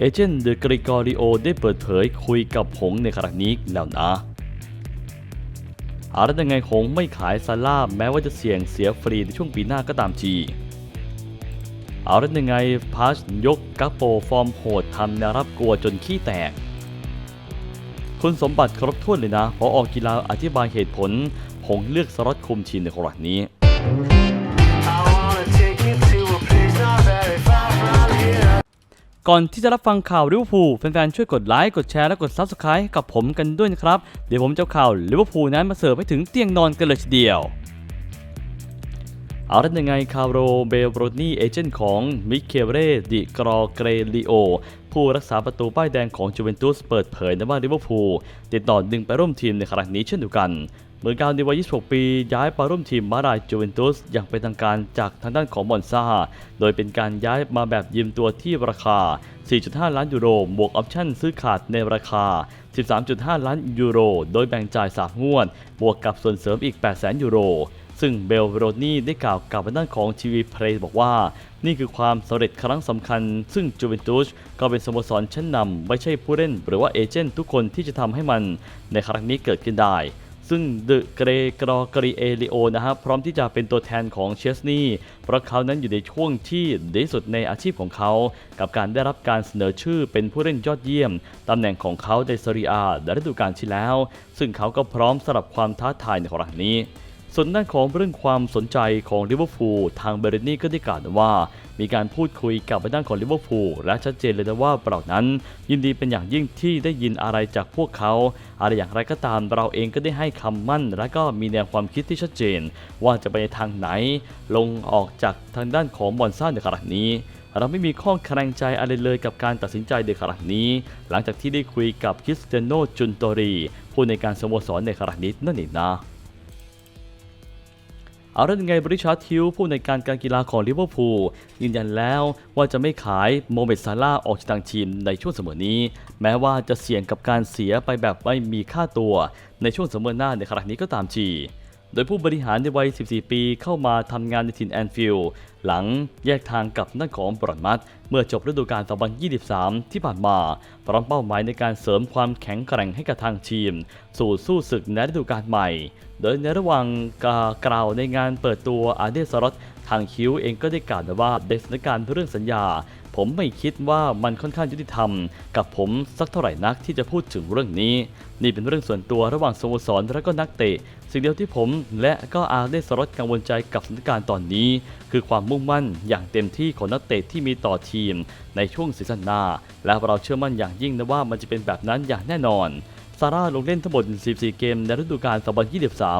เอเจนต์เดอะกริกอริโอได้เปิดเผยคุยกับหงในขณะนี้แล้วนะอาแล้วยังไงคงไม่ขายซาร่าแม้ว่าจะเสี่ยงเสียฟรีในช่วงปีหน้าก็ตามทีเอาแล้วยังไงพัชยกกัปโปฟอร์มโหดทำแนวรับกลัวจนขี้แตก คุณสมบัติครบถ้วนเลยนะพอออกกีฬาอธิบายเหตุผลหงเลือกสล็อตคุมทีมในครั้งนี้ ก่อนที่จะรับฟังข่าวลิเวอร์พูลแฟนๆช่วยกดไลค์กดแชร์และกด Subscribe กับผมกันด้วยนะครับ เดี๋ยวผมจะข่าวลิเวอร์พูลนั้นมาเสิร์ฟให้ถึงเตียงนอนกันเลยทีเดียวเอาละยังไงคาร์โรเบลโรนี่เอเจนต์ของมิเคเรดิกรอเกรลิโอผู้รักษาประตูป้ายแดงของจูเวนตุสเปิดเผยนะว่าลิเวอร์พูลติดต่อดึงไปร่วมทีมในครั้งนี้เช่นเดียวกัน เหมื่อการในวัย 26 ปี ย้ายไปร่วมทีมมาดายจูเวนตุสอย่างเป็นทางการจากทางด้านของมอนซาโดยเป็นการย้ายมาแบบยืมตัวที่ราคา 4.5 ล้านยูโร บวกออปชั่นซื้อขาดในราคา 13.5 ล้านยูโร โดยแบ่งจ่าย 3 งวด บวกกับส่วนเสริมอีก 800,000 ยูโร ซึ่งเบลโรนี่ได้กล่าวกับด้านของทีวีเพลย์บอกว่า นี่คือความสำเร็จครั้งสำคัญ ซึ่งจูเวนตุสก็เป็นสโมสรชั้นนำไม่ใช่ผู้เล่น หรือว่าเอเจนต์ทุกคนที่จะทำให้มันในครั้งนี้เกิดขึ้นได้ ซึ่งเดอะเกรกรอกรีเอลิโอนะครับพร้อมที่จะเป็นตัวแทนของเชสนีเพราะเขานั้นอยู่ในช่วงที่ดีที่สุดในอาชีพของเขา กับการได้รับการเสนอชื่อเป็นผู้เล่นยอดเยี่ยม ตำแหน่งของเขาในซาริอาในฤดูกาลที่แล้ว ซึ่งเขาก็พร้อมสำหรับความท้าทายในครั้งนี้ ส่วนด้านของเรื่องความสนใจของลิเวอร์พูลทางเบรนนี่ก็ได้กล่าวว่า มีการพูดคุยกับด้านของลิเวอร์พูลและชัดเจนเลยนะว่าเรานั้น ยินดีเป็นอย่างยิ่งที่ได้ยินอะไรจากพวกเขา อะไรอย่างไรก็ตามเราเองก็ได้ให้คำมั่น และก็มีแนวความคิดที่ชัดเจน ว่าจะไปในทางไหน ลงออกจากทางด้านของบอนซ่าในขณะนี้เราไม่มีข้อแคลงใจอะไรเลยกับการตัดสินใจในครั้งนี้ หลังจากที่ได้คุยกับคริสเตียโนจุนโตรีผู้ในการสโมสรในครั้งนี้นั่นเองนะ เอาเรื่องไงบริชาร์ทิวผู้ในการการกีฬาของลิเวอร์พูลยืนยันแล้วว่าจะไม่ขายโมเมดซาร่าออกจากทางทีมในช่วงเสมอนี้ แม้ว่าจะเสี่ยงกับการเสียไปแบบไม่มีค่าตัวในช่วงเสมอหน้าในครั้งนี้ก็ตามที โดยผู้บริหารในวัย 14 ปีเข้ามาทำงานในถิ่นแอนฟิลด์หลังแยกทางกับนั่นของบรอนมัตเมื่อจบฤดูกาล2023 ที่ผ่านมา พร้อมเป้าหมายในการเสริมความแข็งแกร่งให้กับทางทีม สู่สู้ศึกในฤดูกาลใหม่ โดยในระหว่างกล่าวในงานเปิดตัวอาเดสรอตทางคิวเองก็ได้กล่าวว่าในสถานการณ์เรื่องสัญญา ผมไม่คิดว่ามันค่อนข้างยุติธรรม กับผมสักเท่าไหร่นักที่จะพูดถึงเรื่องนี้ นี่เป็นเรื่องส่วนตัวระหว่างสโมสรและก็นักเตะ สิ่งเดียวที่ผมและก็อาเดสรอตกังวลใจกับสถานการณ์ตอนนี้ คือความมุ่งมั่นอย่างเต็มที่ของนักเตะที่มีต่อทีม ในช่วงซีซั่นหน้า และเราเชื่อมั่นอย่างยิ่งนะว่ามันจะเป็นแบบนั้นอย่างแน่นอน ซาร่าลงเล่นทั้งหมด 14 เกมในฤดูกาล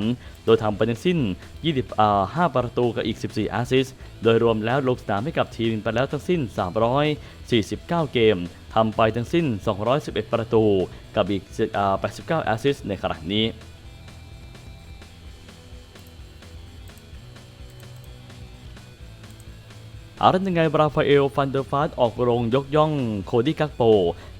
2023 โดยทำไปทั้งสิ้น 25 ประตูกับอีก 14 แอสซิสต์โดยรวมแล้วลงสนามให้กับทีมไปแล้วทั้งสิ้น 349 เกมทำไปทั้งสิ้น 211 ประตู กับอีก 89 แอสซิสต์ในครั้งนี้ อาละยังไงบราฟาเอลฟันเดอร์ฟาสออกโรงยกย่องโคดี้กักโป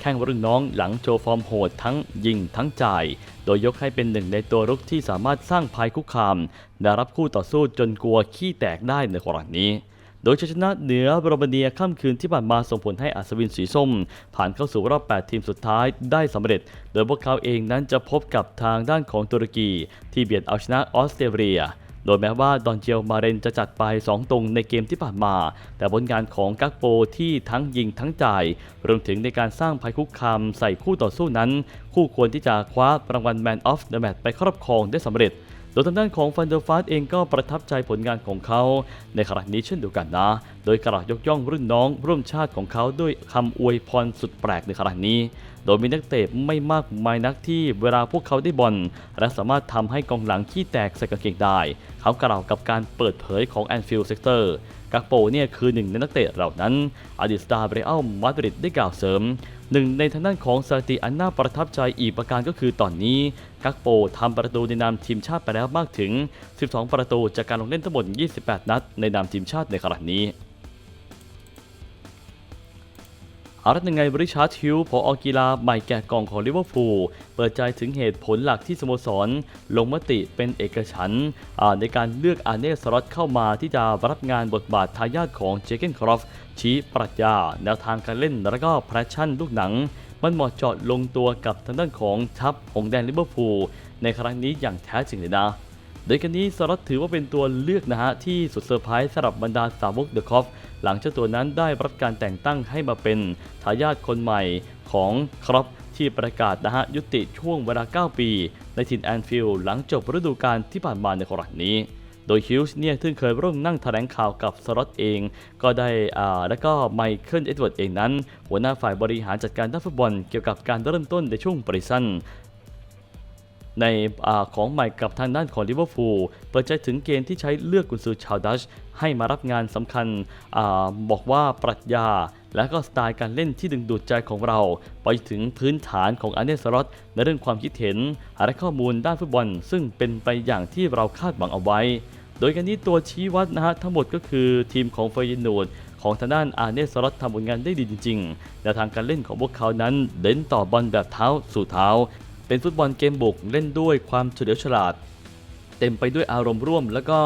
แข่งรุ่นน้องหลังโชว์ฟอร์มโหดทั้งยิงทั้งจ่าย โดยยกให้เป็นหนึ่งในตัวรุกที่สามารถสร้างภัยคุกคามและรับคู่ต่อสู้จนกลัวขี้แตกได้ในครั้งนี้โดยชัยชนะเหนือโรมาเนียค่ำคืนที่ผ่านมาส่งผลให้อัศวินสีส้ม ผ่านเข้าสู่รอบ 8 ทีมสุดท้ายได้สำเร็จ โดยพวกเขาเองนั้นจะพบกับทางด้านของตุรกี ที่เบียดเอาชนะออสเตรเลีย โดยแม้ว่าดอนเจียวมาเรนจะจัดไป 2 ตรงในเกมที่ผ่านมา แต่ผลงานของกักโปที่ทั้งยิงทั้งจ่าย รวมถึงในการสร้างภัยคุกคามใส่คู่ต่อสู้นั้น คู่ควรที่จะคว้ารางวัล Man of the Match ไปครอบครองได้สำเร็จ โดยทางด้านของฟันเดอร์ฟาสเองก็ประทับใจผลงานของเขา ในขณะนี้เช่นเดียวกันนะ โดยกล่าวยกย่องรุ่นน้องร่วมชาติของเขาด้วยคำอวยพรสุดแปลกในขณะนี้ โดยมีนักเตะไม่มากมายนักที่เวลาพวกเขาได้บอลและสามารถทำให้กองหลังขี้แตกใส่กางเกงได้ เขากล่าวกับการเปิดเผยของแอนฟิลด์เซกเตอร์กักโปเนี่ยคือหนึ่งในนักเตะเหล่านั้น อดีตสตาร์เบรอัลมาดริดได้กล่าวเสริม หนึ่งในทางด้านของสถิติอันน่าประทับใจอีกประการก็คือตอนนี้ กักโปทำประตูในนามทีมชาติไปแล้วมากถึง 12 ประตูจากการลงเล่นทั้งหมด 28 นัด ในนามทีมชาติในครั้งนี้ อาละยังไงบริชาร์ดฮิลพออกีฬาใหม่แกะกล่องของลิเวอร์พูลเปิดใจถึงเหตุผลหลักที่สโมสร ลงมติเป็นเอกฉันในการเลือกอาร์เนสรอตเข้ามาที่จะรับงานบทบาททายาทของเจเกนครอฟชี้ปรัชญา แนวทางการเล่นและก็แพชชั่นลูกหนัง มันเหมาะเจาะลงตัวกับทางด้านของทัพหงแดงลิเวอร์พูลในครั้งนี้อย่างแท้จริงเลยนะโดยกันนี้สล็อตถือว่าเป็นตัวเลือกนะฮะที่สุดเซอร์ไพรส์สำหรับบรรดาสาวกเดอะคอฟ หลังเจ้าตัวนั้นได้รับการแต่งตั้งให้มาเป็นทายาทคนใหม่ของครอปที่ประกาศนะฮะยุติช่วงเวลา 9 ปี ในถิ่นแอนฟิลด์หลังจบฤดูกาลที่ผ่านมาในครั้งนี้ โดยฮิลส์เนี่ยซึ่งเคยร่วมนั่งแถลงข่าวกับสล็อตเอง ก็ได้อ่าแล้วก็ไมเคิลเอ็ดเวิร์ดเองนั้น หัวหน้าฝ่ายบริหารจัดการด้านฟุตบอลเกี่ยวกับการเริ่มต้นในช่วงปริซัน ในอของใหม่กับทางด้านของลิเวอร์พูลเปิดใจถึงเกณฑ์ที่ใช้เลือกกุนซือชาวดัชให้มารับงานสำคัญอบอกว่าปรัชญาและก็สไตล์การเล่นที่ดึงดูดใจของเรา ไปถึงพื้นฐานของอันเนสรอตในเรื่องความคิดเห็นและข้อมูลด้านฟุตบอล ซึ่งเป็นไปอย่างที่เราคาดหวังเอาไว้ โดยกันนี้ตัวชี้วัดนะฮะทั้งหมดก็คือทีมของเฟยนูดของทางด้านอาเนสรอตทำผลงานได้ดีจริงๆแนวทางการเล่นของพวกเขานั้นเด่นต่อบอลแบบเท้าสู่เท้า เป็นฟุตบอลเกมบุกเล่นด้วยความเฉลียวฉลาด เต็มไปด้วยอารมณ์ร่วม แล้วก็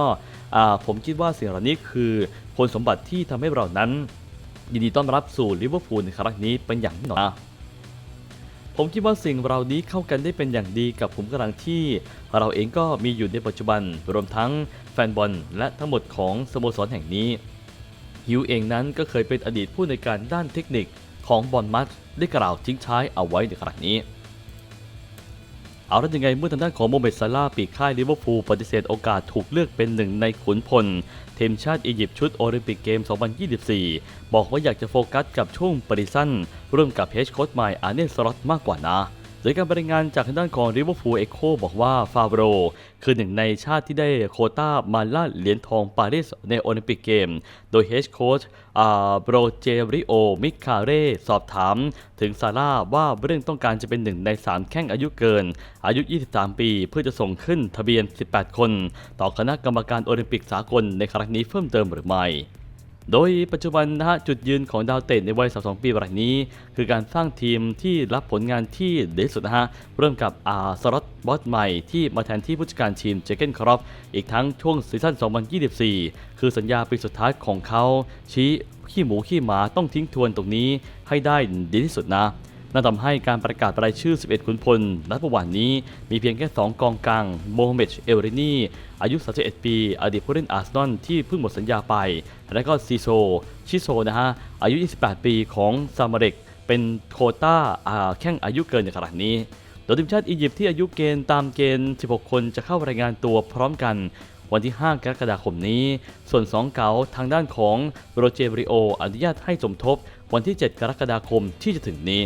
ผมคิดว่าสิ่งเหล่านี้คือคุณสมบัติที่ทำให้เรานั้น ยินดีต้อนรับสู่ลิเวอร์พูลในครั้งนี้เป็นอย่างแน่นอนนะผมคิดว่าสิ่งเหล่านี้เข้ากันได้เป็นอย่างดีกับผมกำลังที่ เราเองก็มีอยู่ในปัจจุบันรวมทั้งแฟนบอลและทั้งหมดของสโมสรแห่งนี้ฮิวเองนั้นก็เคยเป็นอดีตผู้ในการด้านเทคนิคของบอลมัสได้กล่าวทิ้งท้ายเอาไว้ในครั้งนี้ เอาแล้วยังไงเมื่อทางด้านของโมเมดซาลาปีกค่ายลิเวอร์พูลปฏิเสธโอกาสถูกเลือกเป็นหนึ่งในขุนพลทีมชาติอียิปต์ชุดโอลิมปิกเกม 2024 บอกว่าอยากจะโฟกัสกับช่วงปริสันร่วมกับเฮดโค้ชใหม่อาร์เนสล็อตมากกว่านะ โดยการบรรยายงานจากทางด้านของริเวอร์พูลเอโคบอกว่าฟาโบโรคือหนึ่งในชาติที่ได้โคต้ามาล่าเหรียญทองปารีสในโอลิมปิกเกม โดยเฮดโค้ชโบรเจริโอ มิคาเรสอบถาม ถึงซาร่าว่าเรื่องต้องการจะเป็นหนึ่งใน 3 แข้งอายุเกิน อายุ 23 ปี เพื่อจะส่งขึ้นทะเบียน 18 คน ต่อคณะกรรมการโอลิมปิกสากลในครั้งนี้เพิ่มเติมหรือไม่ โดยปัจจุบันนะฮะจุดยืนของดาวเตะในวัย 32 ปีรายนี้ คือการสร้างทีมที่รับผลงานที่ดีที่สุดนะฮะเริ่มกับอาสล็อตบอสใหม่ที่มาแทนที่ผู้จัดการทีมเจเกนครอฟอีกทั้งช่วงซีซั่น 2024 คือสัญญาปีสุดท้ายของเขาชี้ขี้หมูขี้หมาต้องทิ้งทวนตรงนี้ให้ได้ดีที่สุดนะ นั่นทำให้การประกาศรายชื่อ 11 ขุนพลณปัจจุบันนี้มีเพียงแค่ 2 กองกลางโมฮัมเหม็ดเอลรินีอายุ 31 ปี อดีตผู้เล่นอาร์เซนอลที่เพิ่งหมดสัญญาไป และก็ซีโซ ชิโซนะฮะ อายุ 28 ปีของซามาเรกเป็นโคต้าแข้งอายุเกินในขณะนี้โดยทีมชาติอียิปต์ที่อายุเกณฑ์ตามเกณฑ์ 16 คนจะเข้ารายงานตัวพร้อมกันวันที่ 5 กรกฎาคมนี้ ส่วน 2 เก๋าทางด้านของโรเจบริโออนุญาตให้สมทบ วันที่ 7 กรกฎาคมที่จะถึงนี้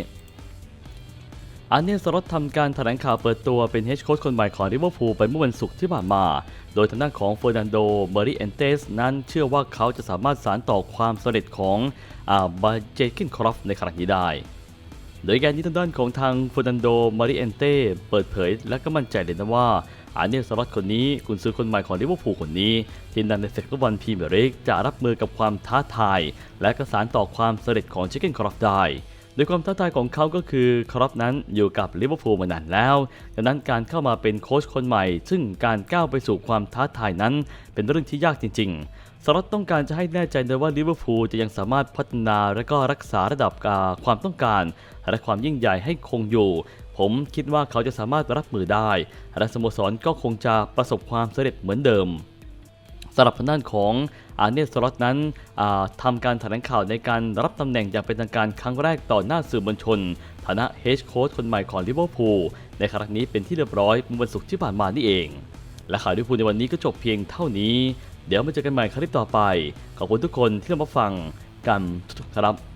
อันเนสรอตทำการแถลงข่าวเปิดตัวเป็นเฮดโค้ชคนใหม่ของลิเวอร์พูลไปเมื่อวันศุกร์ที่ผ่านมา โดยทางด้านของเฟอร์นันโด เมริเอนเตส นั้นเชื่อว่าเขาจะสามารถสานต่อความสำเร็จของอาบาเจคินครอฟในครั้งนี้ได้ โดยการนี้ทางด้านของทางเฟอร์นันโดมาริเอนเต้เปิดเผยและก็มั่นใจเลยนะว่าอาร์เนสลอตคนนี้กุนซือคนใหม่ของลิเวอร์พูลคนนี้ ทีมดันในเซกต์บอลพรีเมียร์ลีกจะรับมือกับความท้าทาย และก็สานต่อความสำเร็จของชิคเกนครอฟได้ โดยความท้าทายของเขาก็คือครอปนั้นอยู่กับลิเวอร์พูลมานานแล้ว ดังนั้นการเข้ามาเป็นโค้ชคนใหม่ ซึ่งการก้าวไปสู่ความท้าทายนั้นเป็นเรื่องที่ยากจริง ๆสล็อตต้องการจะให้แน่ใจเลยว่าลิเวอร์พูลจะยังสามารถพัฒนาและก็รักษาระดับความต้องการ และความยิ่งใหญ่ให้คงอยู่ ผมคิดว่าเขาจะสามารถรับมือได้ และสโมสรก็คงจะประสบความสำเร็จเหมือนเดิม สำหรับทางด้านของอาเนสล็อตนั้นทำทำการแถลงข่าวในการรับตำแหน่งอย่างเป็นทางการครั้งแรกต่อหน้าสื่อมวลชน ฐานะเฮดโค้ชคนใหม่ของลิเวอร์พูลในครั้งนี้เป็นที่เรียบร้อยเมื่อวันศุกร์ที่ผ่านมานี่เอง และข่าวลิเวอร์พูลในวันนี้ก็จบเพียงเท่านี้ เดี๋ยวมาเจอกันใหม่คลิปต่อไป ขอบคุณทุกคนที่รับมาฟังกันทุกครับ